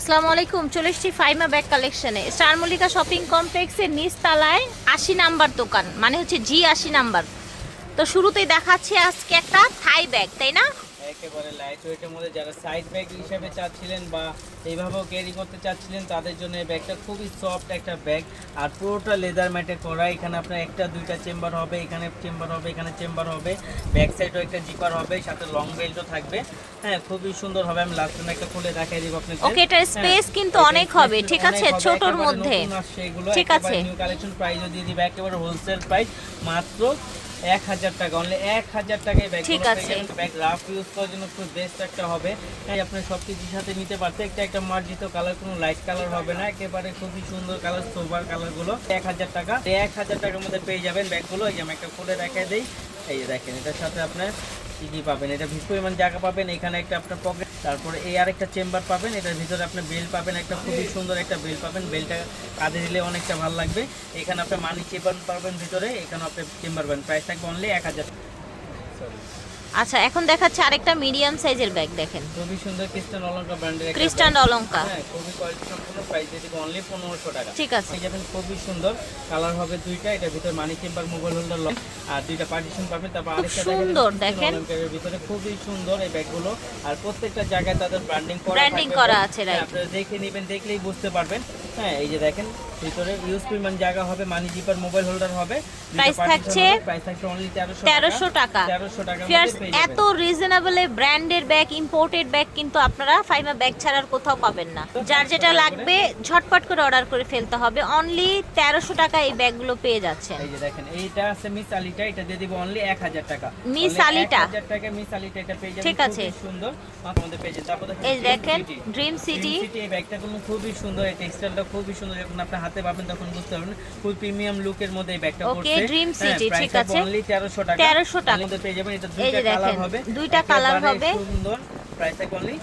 আসসালামু আলাইকুম, চলে এসেছি ফাইমা ব্যাগ কালেকশনে স্টার মল্লিকা শপিং কমপ্লেক্সের নিচ তলায় আশি নাম্বার দোকান মানে হচ্ছে জি আশি নাম্বার। তো শুরুতেই দেখাচ্ছি আজকে একটা থাই ব্যাগ তাই না? একেবারে লাইট ওয়েটের মধ্যে যারা সাইড ব্যাগ হিসেবে চাচ্ছিলেন বা এইভাবেও ক্যারি করতে চাচ্ছিলেন তাদের জন্য এই ব্যাগটা খুবই সফট একটা ব্যাগ আর পুরোটা লেদার ম্যাটে করা এখানে আপনার একটা দুইটা চেম্বার হবে এখানে চেম্বার হবে এখানে চেম্বার হবে ব্যাক সাইডও একটা জিপার হবে সাথে লং বেল্টও থাকবে হ্যাঁ খুবই সুন্দর হবে আমি লাস্ট একটা খুলে দেখাই দিব আপনাকে Okay, এটার space কিন্তু অনেক হবে, ঠিক আছে? ছোটর মধ্যে। ঠিক আছে। নিউ কালেকশন প্রাইসও দিয়ে দিবে একেবারে হোলসেল প্রাইস মাত্র এক হাজার টাকা অনলি এক হাজার টাকায় ব্যাগ ঠিক আছে। ব্যাগ রাফ ইউজ করার জন্য খুব বেস্ট একটা হবে। তাই আপনি সব কিছুর সাথে নিতে পারতে একটা একটা মার্জিত কালার কোনো লাইট কালার হবে না একেবারে খুবই সুন্দর কালার সোবার কালারগুলো এক হাজার টাকা এক হাজার টাকার মধ্যে পেয়ে যাবেন ব্যাগগুলো এই যে আমি একটা খুলে দেখাই দিই। এই যে দেখেন এটার সাথে আপনার কি পাবেন? এটা ভিতরে পরিমাণ জায়গা পাবেন, এখানে একটা আপনার পকেট তারপরে এই আরেকটা চেম্বার পাবেন, এটার ভিতরে আপনি বেল পাবেন, একটা খুবই সুন্দর একটা বেল পাবেন বেলটা কাঁধে দিলে অনেকটা ভালো লাগবে। এখানে আপনার মানি চেম্বার পাবেন ভিতরে এখানে আপনি চেম্বার পাবেন প্রাইস থাকবে অনলি এক হাজার। আচ্ছা এখন দেখাচ্ছে আরেকটা মিডিয়াম সাইজের ব্যাগ দেখেন। খুবই সুন্দর খ্রিস্টান অলঙ্কার ব্র্যান্ডের খ্রিস্টান অলঙ্কা হ্যাঁ খুবই কোয়ালিটি সম্পূর্ণ প্রাইস দিয়ে অনলি পনেরোশো টাকা। ঠিক আছে। এই যাবেন খুবই সুন্দর। কালার হবে দুইটা এটা ভিতরে money chamber mobile holder lock আর দুইটা পার্টিশন পাবেন। তারপর আরেকটা সুন্দর, দেখেন। দেখেন। ভিতরে খুবই সুন্দর এই ব্যাগগুলো। আর প্রত্যেকটা জায়গায় তাদের ব্র্যান্ডিং করা থাকবে। করা আছে, হ্যাঁ, right. আপনারা দেখে নেবেন দেখলেই বুঝতে পারবেন। হ্যাঁ এই যে দেখেন ভিতরে ইউজ পরিমাণ জায়গা হবে মানি জিপার মোবাইল হোল্ডার হবে। Price থাকছে প্রাইস থাকছে অনলি তেরোশো তেরোশো টাকা। তেরোশো টাকা এত রিজনেবলে ব্র্যান্ডের ব্যাগ ইম্পোর্টেড ব্যাগ কিন্তু আপনারা ফাইমা ব্যাগ ছাড়ার কোথাও পাবেন না। যার যেটা লাগবে ঝটপট করে অর্ডার করে ফেলতে হবে। অনলি তেরোশো টাকা এই ব্যাগগুলো পেয়ে যাচ্ছেন এই যে দেখেন এইটা আছে মিস আলিটা এটা দিয়ে দিব অনলি 1000 টাকা। মিস আলিটা? 1000 টাকা মিস আলিটা এটা পেয়ে যাবেন। ঠিক আছে। সুন্দর। আমাদের তারপর এই দেখেন ড্রিম সিটি সিটি এই ব্যাগটা কিন্তু খুবই সুন্দর এই টেক্সটাইলটা খুবই সুন্দর যখন আপনি হাতে পাবেন তখন বুঝতে পারবেন ফুল প্রিমিয়াম লুকের মধ্যে এই ব্যাগটা পড়ছে পড়ছে ড্রিম সিটি ঠিক আছে। অনলি 1300 টাকা 1300 টাকা। মধ্যে পেয়ে যাবেন এটা দুইটা কালার হবে দুইটা কালার একেবারে হবে। সুন্দর প্রাইস থাকবে অনলি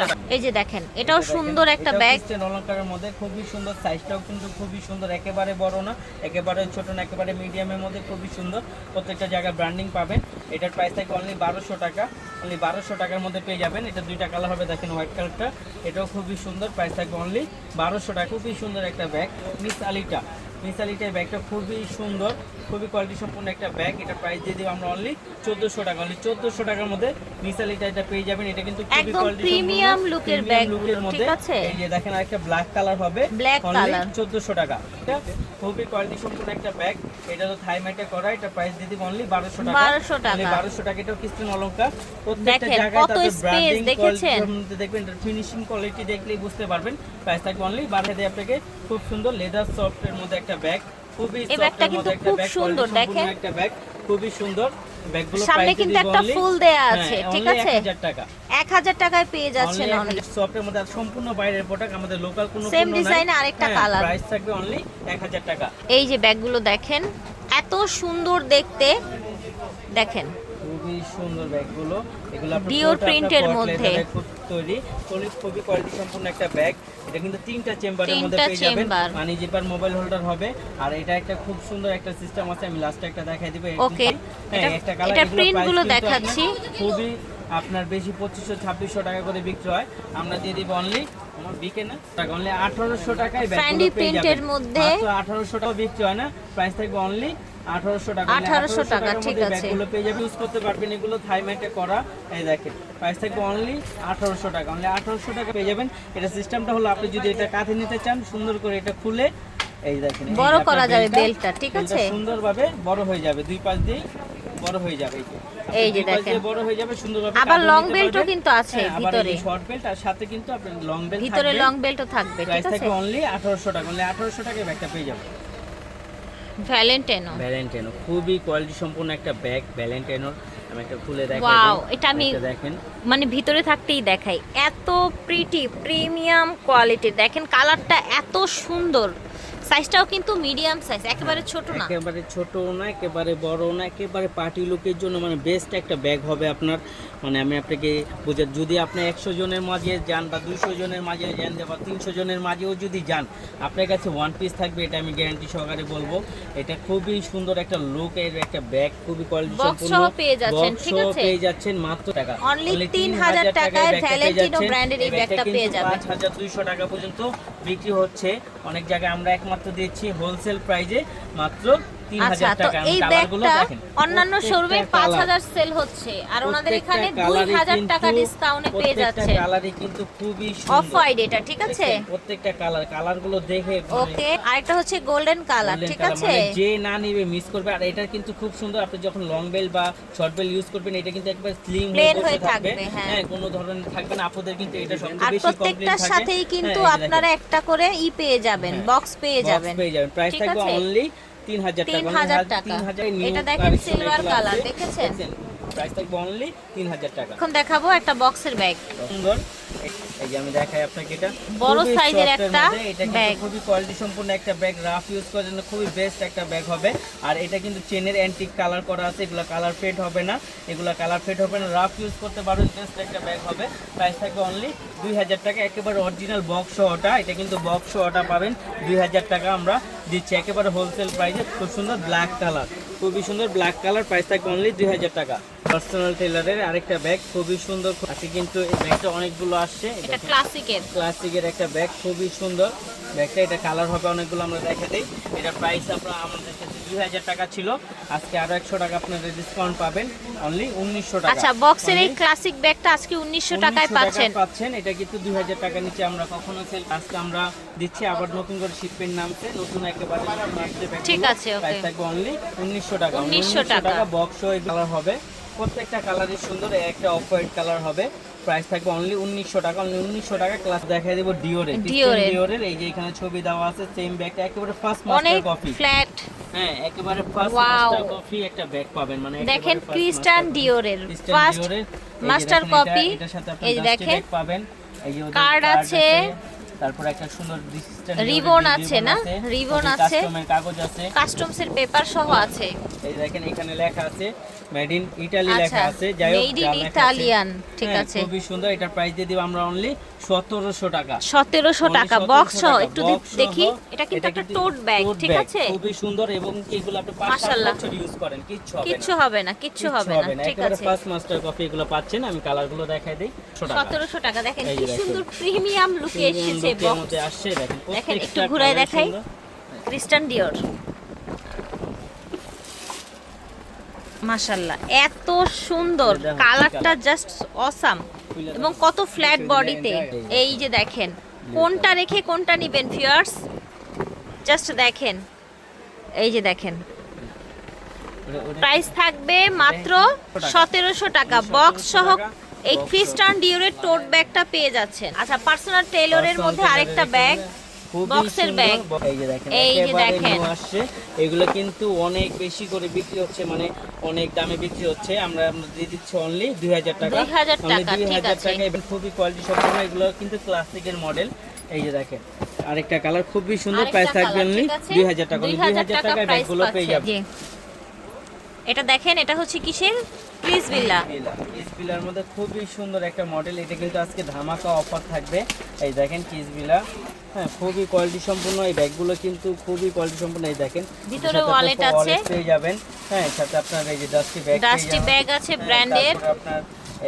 টাকা। এই যে দেখেন এটাও সুন্দর একটা ব্যাগ অলংকারের মধ্যে খুবই সুন্দর সাইজটাও কিন্তু খুবই সুন্দর একেবারে বড় না একেবারে ছোট না একেবারে মিডিয়ামের মধ্যে খুবই সুন্দর। প্রত্যেকটা জায়গায় ব্র্যান্ডিং পাবেন। এটার প্রাইস থাকবে অনলি বারোশো টাকা। অনলি বারোশো টাকার মধ্যে পেয়ে যাবেন। এটা দুইটা কালার হবে দেখেন হোয়াইট কালারটা এটাও খুবই সুন্দর প্রাইস থাকবে অনলি বারোশো টাকা। খুবই সুন্দর একটা ব্যাগ মিস আলিটা মিস আলিটার ব্যাগটা খুবই সুন্দর খুবই কোয়ালিটি সম্পূর্ণ একটা ব্যাগ। এটা প্রাইস দিয়ে দিব আমরা অনলি চোদ্দোশো টাকা। অনলি চোদ্দোশো টাকার মধ্যে মিসালিটা এটা পেয়ে যাবেন। এটা কিন্তু খুবই একদম প্রিমিয়াম লুকের ব্যাগগুলো, মধ্যে। ঠিক আছে? এই যে দেখেন আরেকটা ব্ল্যাক কালার হবে। ব্ল্যাক কালার চোদ্দোশো টাকা। এটা খুবই কোয়ালিটি সম্পূর্ণ একটা ব্যাগ এটা তো থাই ম্যাটে করা এটা প্রাইস দিয়ে দিব অনলি বারোশো টাকা। 1200 টাকা। বারোশো টাকা এটাও কিস্তিন অলঙ্কার প্রত্যেকটা জায়গায় কত দেখেছেন? দেখবেন ফিনিশিং কোয়ালিটি দেখলেই বুঝতে পারবেন। প্রাইস থাকবে অনলি বারো দিয়ে আপনাকে খুব সুন্দর লেদার সফটের মধ্যে একটা ব্যাগ খুবই এর মধ্যে একটা ব্যাগ সুন্দর, দেখেন। একটা ব্যাগ খুবই সুন্দর। সামনে কিন্তু একটা ফুল দেয়া হ্যাঁ, আছে ঠিক আছে? টাকা। এক হাজার টাকায় পেয়ে যাচ্ছে অনলি সফটের মধ্যে সম্পূর্ণ বাইরের প্রোডাক্ট আমাদের লোকাল কোনো সেম আরেকটা কালার প্রাইস থাকবে অনলি 1000 টাকা। এই যে ব্যাগগুলো দেখেন এত সুন্দর দেখতে। দেখেন। খুবই সুন্দর ব্যাগগুলো। এগুলো ডিওর work মধ্যে। তৈরি। খুবই কপি কোয়ালিটি সম্পূর্ণ একটা ব্যাগ এটা কিন্তু তিনটা চেম্বারের মধ্যে পেয়ে যাবেন। মানে জিপার মোবাইল হোল্ডার হবে। আর এটা একটা খুব সুন্দর একটা সিস্টেম আছে। আমি লাস্টে একটা দেখাই দিব। ওকে হ্যাঁ, এটা- একটা কালার এটা প্রিন্টগুলো দেখাচ্ছি। খুবই আপনার বেশি পঁচিশশো ছাব্বিশশো টাকা করে বিক্রি হয়। আমরা দিয়ে দিব অনলি আমার বিকে না অনলি আঠারোশো টাকায় মধ্যে। টাকা বিক্রি হয় না প্রাইস থাকবে অনলি আঠারোশো টাকা 1800 টাকা, ঠিক আছে। ব্যাগগুলো পেয়ে ইউজ করতে পারবেন এগুলো করা এই দেখেন প্রাইস থাকবে অনলি আঠারোশো টাকা অনলি আঠারোশো টাকা পেয়ে যাবেন এটা সিস্টেমটা হলো আপনি যদি এটা কাঁধে নিতে চান সুন্দর করে এটা খুলে এই দেখেন বড় করা যাবে বেলটা, বেলটা, ঠিক আছে? সুন্দরভাবে বড় হয়ে যাবে দুই পাশ দিয়ে বড় হয়ে যাবে। এই যে দেখেন। বড় হয়ে যাবে সুন্দরভাবে আবার কাঁধে long নিতে belt ও পারবেন। কিন্তু আছে হ্যাঁ, ভিতরে। শর্ট বেল্ট আর সাথে কিন্তু আপনার লং বেল্ট ভিতরে লং বেল্টও থাকবে ঠিক আছে অনলি আঠারোশো টাকা অনলি আঠারোশো টাকায় ব্যাগটা পেয়ে যাবে ভ্যালেন্টাইনো ভ্যালেন্টাইনো খুবই কোয়ালিটি সম্পন্ন একটা ব্যাগ ভ্যালেন্টাইনোর আমি একটা খুলে দেখাই দিই। এটা আমি- দেখেন মানে ভিতরে থাকতেই দেখাই এত প্রিটি প্রিমিয়াম কোয়ালিটি দেখেন কালারটা এত সুন্দর সাইজটাও কিন্তু মিডিয়াম সাইজ একেবারে ছোট না। একেবারে ছোট না একেবারে বড় না একেবারে পার্টি লুকের জন্য মানে বেস্ট একটা ব্যাগ হবে আপনার। মানে আমি আপনাকে বোঝা যদি আপনি একশো জনের মাঝে যান বা দুইশো জনের মাঝে যান বা তিনশো জনের মাঝেও যদি যান আপনার কাছে ওয়ান পিস থাকবে এটা আমি গ্যারান্টি সহকারে বলব। এটা খুবই সুন্দর একটা লুক এর একটা ব্যাগ খুবই কোয়ালিটি সম্পূর্ণ। পেয়ে যাচ্ছেন, ঠিক আছে? পেয়ে যাচ্ছেন মাত্র টাকা। Only 3000 টাকায় Valentino brand-এর এই ব্যাগটা পেয়ে যাবেন। পাঁচ হাজার দুইশো টাকা পর্যন্ত বিক্রি হচ্ছে। অনেক জায়গায় আমরা একমাত্র দিচ্ছি হোলসেল প্রাইজে মাত্র আচ্ছা তো এই ব্যাগটা অন্যান্য শোরুমে পাঁচ colour, হাজার সেল হচ্ছে আর ওনাদের এখানে প্রত্যেকটা দুই colour-ই হাজার টাকা ডিসকাউন্টে পেয়ে যাচ্ছে কালারই কিন্তু খুবই অফ হোয়াইট এটা ঠিক আছে? প্রত্যেকটা কালার কালারগুলো দেখে মানে ওকে আরেকটা হচ্ছে গোল্ডেন কালার ঠিক আছে? মানে যে না নিবে মিস করবে। আর এটা কিন্তু খুব সুন্দর আপনি যখন লং বেল বা শর্ট বেল ইউজ করবেন এটা কিন্তু একবার স্লিম হয়ে হয়ে থাকবে। হ্যাঁ। হ্যাঁ কোনো ধরনের থাকবে না। আপনাদের কিন্তু এটা সবচেয়ে বেশি প্রত্যেকটার সাথেই কিন্তু হ্যাঁ, আপনারা একটা করে ই পেয়ে যাবেন হ্যাঁ, বক্স পেয়ে যাবেন। পেয়ে যাবেন। প্রাইস থাকবে অনলি তিন হাজার টাকা। তিন হাজার এটা দেখেন সিলভার কালার দেখেছেন? প্রাইস থাকবে অনলি তিন হাজার টাকা। এখন দেখাবো একটা বক্সের ব্যাগ সুন্দর। এই- যে আমি দেখাই আপনাকে এটা। বড় সাইজের একটা ব্যাগ। খুবই কোয়ালিটি সম্পূর্ণ একটা ব্যাগ রাফ ইউজ করার জন্য খুবই বেস্ট একটা ব্যাগ হবে। আর এটা কিন্তু চেনের অ্যান্টিক কালার করা আছে এগুলো কালার ফেড হবে না। এগুলো কালার ফেড হবে না রাফ ইউজ করতে পারো বেস্ট একটা ব্যাগ হবে। প্রাইস থাকবে অনলি দুই হাজার টাকা একেবারে অরিজিনাল বক্স সহটা। এটা কিন্তু বক্স সহটা পাবেন। দুই হাজার টাকা আমরা দিচ্ছি একেবারে হোলসেল প্রাইসে খুব সুন্দর ব্ল্যাক কালার খুবই সুন্দর ব্ল্যাক কালার প্রাইস থাকবে অনলি দুই হাজার টাকা। পার্সোনাল টেলারের আরেকটা ব্যাগ খুবই সুন্দর। আজকে কিন্তু এই ব্যাগটা অনেকগুলো আসছে। এটা ক্লাসিকের ক্লাসিকের একটা ব্যাগ খুবই সুন্দর। ব্যাগটা এটা কালার হবে অনেকগুলো আমরা দেখা দিই এটা প্রাইস আপনার আমাদের দুই হাজার টাকা ছিল। আজকে আরও একশো টাকা আপনারা ডিসকাউন্ট পাবেন। অনলি উনিশশো টাকা। আচ্ছা বক্সের এই ক্লাসিক ব্যাগটা আজকে উনিশশো টাকায় পাচ্ছেন। পাচ্ছেন। এটা কিন্তু দুই হাজার টাকা নিচে আমরা কখনো সেল আজকে আমরা দিচ্ছি। আবার নতুন করে শিপমেন্ট নামছে। নতুন একেবারে। ঠিক আছে. থাকবে অনলি উনিশশো টাকা। 1900 টাকা। বক্স কালার হবে। প্রত্যেকটা কালারই সুন্দর। একটা অফ হোয়াইট কালার হবে। প্রাইস থাকবে অনলি উনিশশো টাকা। অনলি উনিশশো টাকা ক্লাস দেখাই দেবো ডিওরে ডিওরের এই যে এখানে ছবি দেওয়া আছে সেম ব্যাগটা একেবারে ফার্স্ট মাস্টার কফি ফ্ল্যাট হ্যাঁ একেবারে ফার্স্ট মাস্টার কফি একটা ব্যাগ পাবেন মানে দেখেন ক্রিস্টান ডিওরের ফার্স্ট মাস্টার কপি এই যে দেখেন কার্ড পাবেন। আছে, তারপর একটা সুন্দর যে আছে না? রিবন আছে। custom-এর কাগজ আছে। কাস্টমসের পেপার সহ আছে। এই দেখেন এখানে লেখা আছে মেড ইন ইটালি আচ্ছা, লেখা আছে। যাই হোক লেখা আছে- Italian, ঠিক হ্যাঁ, আছে। খুবই সুন্দর। এটার প্রাইস দিয়ে দিব আমরা অনলি সতেরোশো টাকা। সতেরোশো Only টাকা। বক্স সহ একটু দেখি। এটা কিন্তু একটা টোট ব্যাগ ঠিক আছে? খুবই সুন্দর এবং এগুলো আপনি পাঁচ সাত বছর ইউজ করেন। কিচ্ছু হবে কিচ্ছু হবে না কিচ্ছু হবে না ঠিক আছে। ফার্স্ট মাস্টার কপি এগুলো পাচ্ছেন। আমি কালারগুলো দেখাই দিই। সতেরোশো টাকা। দেখেন কি সুন্দর প্রিমিয়াম লুকে এসেছে বক্স মধ্যে আসছে। দেখেন একটু ঘুরায় দেখাই। ক্রিস্টান ডিওর মাশাল্লাহ এত সুন্দর। কালারটা জাস্ট অসাম এবং কত ফ্ল্যাট বডিতে এই যে। দেখেন কোনটা রেখে কোনটা নিবেন ফিয়ার্স জাস্ট দেখেন। এই যে দেখেন। প্রাইস থাকবে মাত্র সতেরোশো টাকা। বক্স সহ এই খ্রিস্টান ডিওরের টোট ব্যাগটা পেয়ে যাচ্ছেন। আচ্ছা পার্সোনাল টেলরের মধ্যে আরেকটা ব্যাগ এখানে খুবই boxer সুন্দর bag। bo- এই যে দেখেন এই যে দেখেন। আসছে এগুলো কিন্তু অনেক বেশি করে বিক্রি হচ্ছে মানে অনেক দামে বিক্রি হচ্ছে আমরা আমরা দিয়ে দিচ্ছি অনলি টাকা 2000 টাকা, ঠিক আছে। এবং খুবই কোয়ালিটি এগুলো কিন্তু ক্লাসিকের মডেল এই যে দেখেন আরেকটা কালার খুবই সুন্দর প্রাইস থাকবে অনলি? দুই হাজার টাকা 2000 দুই হাজার টাকা ব্যাগগুলো পেয়ে পাচ্ছে। এটা দেখেন এটা হচ্ছে কিসের? প্লিজ বিল্লা কিসবিলার মধ্যে খুবই সুন্দর একটা মডেল। এটা কিন্তু আজকে ধামাকা অফার থাকবে। এই দেখেন কিসবিলা হ্যাঁ খুবই কোয়ালিটি সম্পূর্ণ। এই ব্যাগগুলো কিন্তু খুবই কোয়ালিটি সম্পূর্ণ। এই দেখেন ভিতরে ওয়ালেট আছে। পেয়ে যাবেন। হ্যাঁ সাথে আপনার এই যে ডাস্টি ব্যাগ ডাস্টি ব্যাগ আছে ব্র্যান্ডের আপনার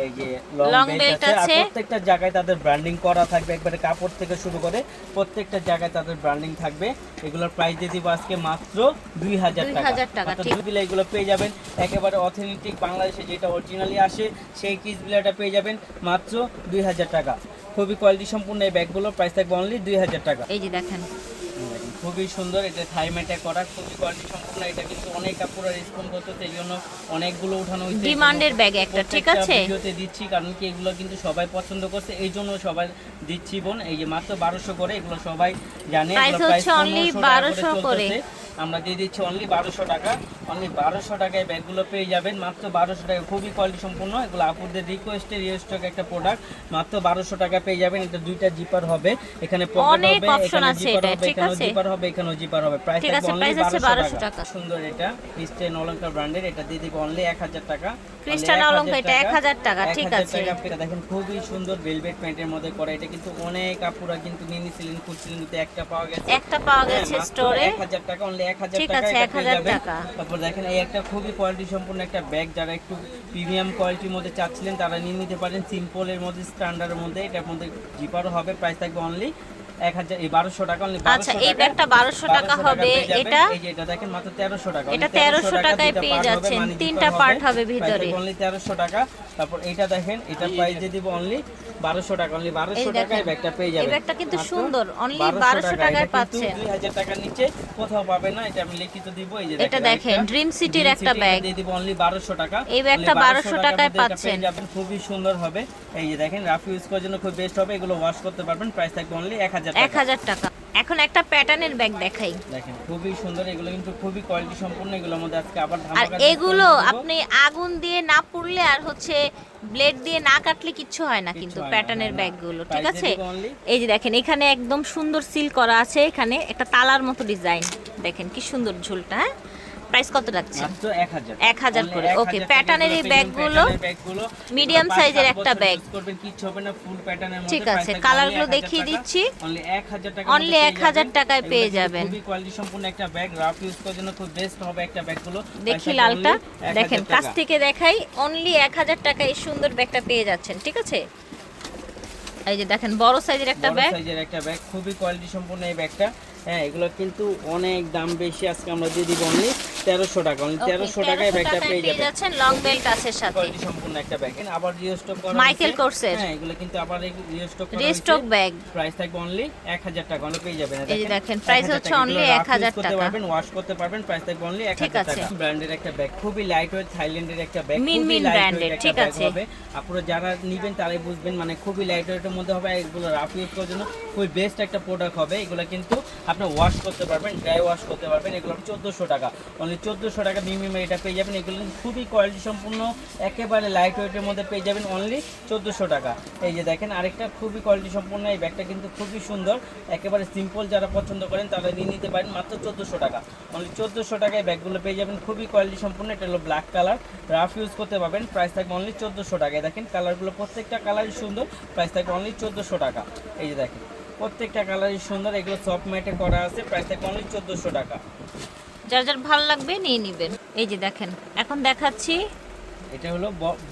এই যে Long লং বেল্ট আছে প্রত্যেকটা জায়গায় তাদের ব্র্যান্ডিং করা থাকবে একবারে কাপড় থেকে শুরু করে প্রত্যেকটা জায়গায় তাদের ব্র্যান্ডিং থাকবে। এগুলোর প্রাইস দিয়ে দিব আজকে মাত্র দুই হাজার টাকা, এগুলো পেয়ে যাবেন। একেবারে অথেন্টিক বাংলাদেশে যেটা অরিজিনালি আসে সেই কিস বিলাটা পেয়ে যাবেন মাত্র দুই হাজার টাকা। খুবই কোয়ালিটি সম্পূর্ণ এই ব্যাগগুলো প্রাইস থাকবে অনলি দুই হাজার টাকা। এই যে দেখেন। খুবই সুন্দর এটা থাইমেটে করা খুবই কোয়ালিটি সম্পূর্ণ এটা কিন্তু অনেক কাপড় রেসপন্ড করতেছে এই জন্য অনেকগুলো উঠানো হয়েছে ডিমান্ডের ব্যাগ একটা ঠিক আছে ভিডিওতে দিচ্ছি কারণ কি এগুলো কিন্তু সবাই পছন্দ করছে এই জন্য সবাই দিচ্ছি বোন এই যে মাত্র বারোশো করে এগুলো সবাই জানে এগুলো হচ্ছে price only 1500 টাকা 1200 করে। আমরা দিয়ে দিচ্ছি অনলি বারোশো টাকা অনলি বারোশো টাকায় ব্যাগগুলো পেয়ে যাবেন মাত্র বারোশো টাকা খুবই কোয়ালিটি সম্পূর্ণ এগুলো আপুদের রিকোয়েস্টের রিয়েস্টক একটা প্রোডাক্ট মাত্র বারোশো টাকা পেয়ে যাবেন এটা দুইটা জিপার হবে এখানে পকেট হবে এখানে আছে জিপার এটা, হবে ঠিক আছে? জিপার হবে এখানেও জিপার হবে। প্রাইস ঠিক আছে, থাকবে অনলি আছে 1200 1200 টাকা। সুন্দর এটা ক্রিস্টিয়ান অলংকার ব্র্যান্ডের এটা দিয়ে দিব অনলি 1000 টাকা। ক্রিস্টান অলংকার এটা 1000 টাকা, ঠিক আছে। টাকা দেখেন খুবই সুন্দর ভেলভেট প্যান্টের মধ্যে করা। এটা কিন্তু অনেক আপুরা কিন্তু নিয়ে নিছিলেন খুঁজছিলেন কিন্তু একটা পাওয়া গেছে। একটা পাওয়া হ্যাঁ, গেছে স্টোরে 1000 টাকা অনলি 1000 ঠিক টাকা আছে, এটা 1000 টাকা। তারপর দেখেন এই একটা খুবই কোয়ালিটি সম্পূর্ণ একটা ব্যাগ যারা একটু প্রিমিয়াম কোয়ালিটির মধ্যে চাচ্ছিলেন তারা নিয়ে নিতে পারেন। সিম্পলের মধ্যে স্ট্যান্ডার্ডের মধ্যে এটার মধ্যে জিপারও হবে। প্রাইস থাকবে অনলি আচ্ছা, এই ব্যাগটা বারোশো টাকা হবে, এটা? এটা মাত্র তেরোশো টাকা এটা only 1300 1300 টাকায় পেয়ে যাচ্ছেন, তিনটা পার্ট হবে ভিতরে। তেরোশো টাকা তারপর এইটা দেখেন এটা প্রাইস দিয়ে দিব অনলি বারোশো টাকা অনলি বারোশো দেখেন, টাকায় ব্যাগটা পেয়ে এই যাবেন ব্যাগটা কিন্তু সুন্দর, only 1200 1200 টাকায় এটা পাচ্ছেন। 2000 টাকার নিচে কোথাও পাবে না এটা আমি লিখিত দিব এই যে এটা দেখেন, আরেকটা। Dream City র Dream একটা ব্যাগ। দিয়ে দিব অনলি 1200 টাকা এই ব্যাগটা Only 1200 টাকায় এটা পাচ্ছেন। যাবেন খুবই সুন্দর হবে এই যে দেখেন রাফ ইউজ করার জন্য খুব বেস্ট হবে এগুলো ওয়াশ করতে পারবেন প্রাইস থাকবে অনলি 1000 টাকা 1000 টাকা প্যাটার্নের ব্যাগ দেখাই। দেখেন খুবই সুন্দর এগুলো কিন্তু খুবই কোয়ালিটি সম্পূর্ণ এগুলোর মধ্যে আজকে আবার আর এগুলো আপনি আগুন দিয়ে না পুড়লে আর হচ্ছে ব্লেড দিয়ে না কাটলে কিচ্ছু হয় না কিন্তু প্যাটার্নের। ব্যাগগুলো ঠিক আছে? এই যে দেখেন এখানে একদম সুন্দর সিল করা আছে এখানে একটা তালার মতো ডিজাইন দেখেন কি সুন্দর ঝুলটা হ্যাঁ? প্রাইস কত মাত্র 1000 1000 করে, 1000 okay, টাকা pattern এর এই ব্যাগগুলো, size এর একটা ব্যাগ। প্যাটার্নের ঠিক আছে, থাকবে colour only গুলো দেখিয়ে দিচ্ছি। only 1000 টাকা Only 1000 টাকায় পেয়ে যাবেন। দেখি লালটা। দেখেন কাছ থেকে দেখাই অনলি এক হাজার টাকা এই সুন্দর ব্যাগটা পেয়ে যাচ্ছেন ঠিক আছে? এই যে দেখেন বড় সাইজের একটা ব্যাগ সাইজের একটা ব্যাগ খুবই কোয়ালিটি সম্পূর্ণ এই ব্যাগটা হ্যাঁ এগুলো কিন্তু অনেক দাম বেশি আজকে আমরা দিয়ে দিব অনলি তেরোশো টাকা। অনলি তেরোশো টাকায় ব্যাগটা পেয়ে যাচ্ছেন লং বেল্ট আছে সাথে। সম্পূর্ণ একটা ব্যাগ আবার রিস্টক করা মাইকেল কোর্সের। হ্যাঁ এগুলো কিন্তু আবার রিস্টক করা রিস্টক ব্যাগ প্রাইস থাকবে অনলি 1000 টাকা। অনলি পেয়ে যাবেন। এই দেখেন, price হচ্ছে only 1000 করতে টাকা। পারবেন ওয়াশ করতে পারবেন প্রাইস থাকবে অনলি 1000 টাকা। ব্র্যান্ডের একটা ব্যাগ খুবই লাইট ওয়েট থাইল্যান্ডের একটা ব্যাগ খুবই লাইট ঠিক আছে। আপনারা যারা নেবেন তারাই বুঝবেন মানে খুবই লাইট ওয়েটের মধ্যে হবে এগুলো রাফ ইউজ করার জন্য খুবই বেস্ট একটা প্রোডাক্ট হবে। এগুলো কিন্তু আপনি ওয়াশ করতে পারবেন ড্রাই ওয়াশ করতে পারবেন, এগুলো চোদ্দোশো টাকা। অনলি চোদ্দোশো টাকা মিনিমাম এটা পেয়ে যাবেন, এগুলো খুবই কোয়ালিটি সম্পূর্ণ, একেবারে লাইট ওয়েটের মধ্যে পেয়ে যাবেন অনলি চোদ্দোশো টাকা। এই যে দেখেন, আরেকটা খুবই কোয়ালিটি সম্পূর্ণ, এই ব্যাগটা কিন্তু খুবই সুন্দর। একেবারে সিম্পল যারা পছন্দ করেন, তারা নিয়ে নিতে পারেন মাত্র চোদ্দোশো টাকা। অনলি চোদ্দোশো টাকায় ব্যাগগুলো পেয়ে যাবেন, খুবই কোয়ালিটি সম্পূর্ণ, এটা হলো ব্ল্যাক কালার রাফ ইউজ করতে পারবেন প্রাইস থাকবে অনলি চোদ্দোশো টাকায়। দেখেন কালারগুলো প্রত্যেকটা কালারই সুন্দর প্রাইস থাকবে অনলি চোদ্দোশো টাকা। এই যে দেখেন প্রত্যেকটা কালারই সুন্দর, এগুলো সফট ম্যাটে করা আছে প্রাইস থাকবে অনলি চোদ্দোশো টাকা। যার যার ভালো লাগবে নিয়ে নেবেন। এই যে দেখেন, এখন দেখাচ্ছি এটা হলো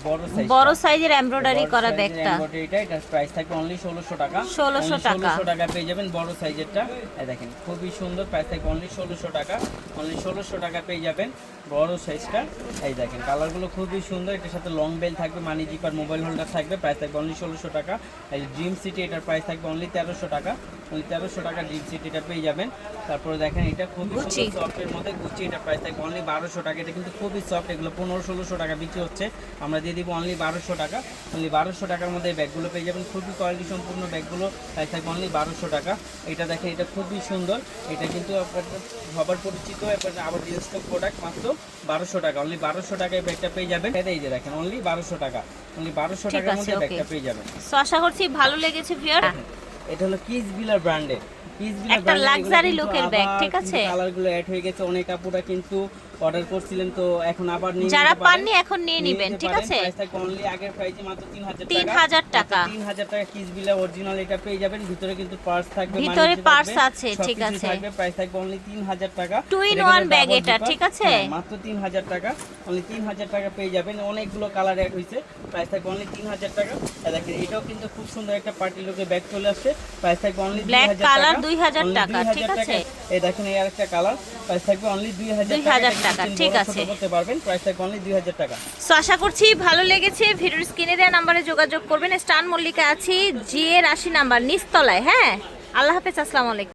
বড় সাইজ বড় সাইজের এমব্রয়ডারি করা ব্যাগটা এমব্রয়ডারিটা এটার প্রাইস থাকবে অনলি 1600 টাকা। 1600 Only টাকা। 1600 টাকা পেয়ে যাবেন বড় সাইজেরটা এই দেখেন খুবই সুন্দর প্রাইস থাকবে অনলি 1600 টাকা। অনলি 1600 টাকা পেয়ে যাবেন বড় সাইজটা এই দেখেন কালারগুলো খুবই সুন্দর। এটার সাথে লং বেল থাকবে মানি জিপার মোবাইল হোল্ডার থাকবে প্রাইস থাকবে অনলি 1600 টাকা। এই ড্রিম সিটি এটার প্রাইস থাকবে অনলি 1300 টাকা। অনলি 1300 টাকা ড্রিম সিটি এটা পেয়ে যাবেন। তারপরে দেখেন এটা খুবই। সফটের মধ্যে গুচি এটা প্রাইস থাকবে অনলি 1200 টাকা। এটা কিন্তু খুবই সফট এগুলো 15 1600 টাকা বিক্রি হচ্ছে। আমরা দিয়ে দিব অনলি 1200 টাকা। অনলি 1200 টাকার মধ্যে এই ব্যাগগুলো পেয়ে যাবেন। খুবই কোয়ালিটি সম্পূর্ণ ব্যাগগুলো প্রাইস থাকবে অনলি 1200 টাকা। এটা দেখেন এটা খুবই সুন্দর। এটা কিন্তু আপনার সবার পরিচিত আবার রিস্টক প্রোডাক্ট মাত্র 1200 টাকা। অনলি 1200 টাকায় ব্যাগটা পেয়ে যাবেন। এই যে দেখেন অনলি 1200 টাকা। অনলি 1200 ঠিক টাকার মধ্যে ব্যাগটা পেয়ে যাবেন। আশা করছি ভালো লেগেছে ভিউয়ার এটা হলো কিস বিলার ব্র্যান্ডের একটা লাক্সারি লোকের ব্যাগ ঠিক আছে? কালারগুলো অ্যাড হয়ে গেছে অনেক আপুরা কিন্তু অর্ডার করছিলেন তো এখন আবার নিয়ে যারা পাননি এখন নিয়ে নেবেন ঠিক আছে? Only আগের প্রাইসে মাত্র 3000 টাকা। 3000 টাকা। কিস বিলা অরিজিনাল এটা পেয়ে যাবেন। ভিতরে কিন্তু পার্স থাকবে ভিতরে থাকবে, আছে, ঠিক আছে। থাকবে। প্রাইস থাকবে অনলি 3000 টাকা। One কিন্তু bag double এটা, ঠিক আছে? হ্যাঁ, মাত্র 3000 টাকা। অনলি 3000 টাকা পেয়ে যাবেন। অনেকগুলো কালার অ্যাড হইছে প্রাইস থাকবে অনলি 3000 টাকা। দেখেন এটাও কিন্তু খুব সুন্দর একটা পার্টি লুকের ব্যাগ চলে আসছে। প্রাইস থাকবে অনলি Black 2000 color, টাকা। 2000 Only টাকা, ঠিক আছে? এই দেখেন এই আরেকটা কালার প্রাইস থাকবে অনলি 2000 টাকা। 2000 টাকা, ঠিক আছে। করতে পারবেন প্রাইস থাকবে অনলি 2000 টাকা। সো আশা করছি ভালো লেগেছে ভিডিওর স্ক্রিনে দেওয়া নাম্বারে যোগাযোগ করবেন। স্টান মল্লিকা আছি জি এর আশি নাম্বার নিচতলায় হ্যাঁ? আল্লাহ হাফেজ আসসালামু আলাইকুম।